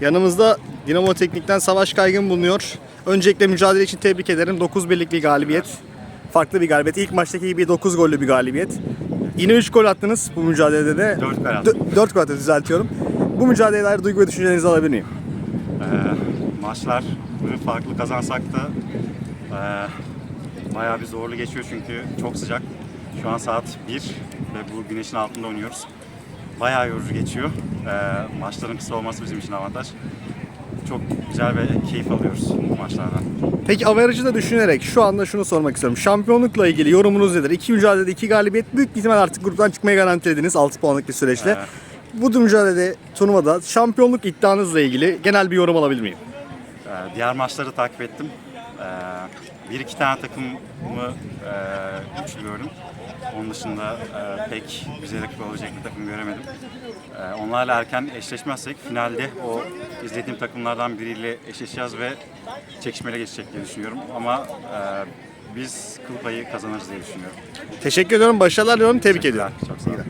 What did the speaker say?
Yanımızda Dinamo Teknik'ten Savaş Kaygın bulunuyor. Öncelikle mücadele için tebrik ederim. 9 birlik bir galibiyet. Farklı bir galibiyet. İlk maçtaki gibi 9 gollü bir galibiyet. Yine 3 gol attınız bu mücadelede de. Dört gol attık. 4 gol attınız düzeltiyorum. Bu mücadeleye dair duygu ve düşüncelerinizi alabilir miyim? Ee, maçlar farklı kazansak da e, bayağı bir zorlu geçiyor çünkü çok sıcak. Şu an saat 1 ve bu güneşin altında oynuyoruz. Bayağı yorucu geçiyor. Ee, maçların kısa olması bizim için avantaj. Çok güzel ve keyif alıyoruz bu maçlardan. Peki averajı da düşünerek şu anda şunu sormak istiyorum. Şampiyonlukla ilgili yorumunuz nedir? İki mücadelede iki galibiyet. Büyük bir ihtimal artık gruptan çıkmayı garantilediniz 6 puanlık bir süreçle. Evet. Bu mücadelede turnuvada şampiyonluk iddianızla ilgili genel bir yorum alabilir miyim? Ee, diğer maçları takip ettim. Ee, bir iki tane takımı e, güçlü gördüm. Onun dışında e, pek bize rakip olacak bir takım göremedim. Ee, onlarla erken eşleşmezsek finalde o izlediğim takımlardan biriyle eşleşeceğiz ve çekişmeli geçecek diye düşünüyorum. Ama e, biz kıl payı kazanırız diye düşünüyorum. Teşekkür ediyorum. Başarılar diliyorum. Tebrik ediyorum. Çok sağ olun.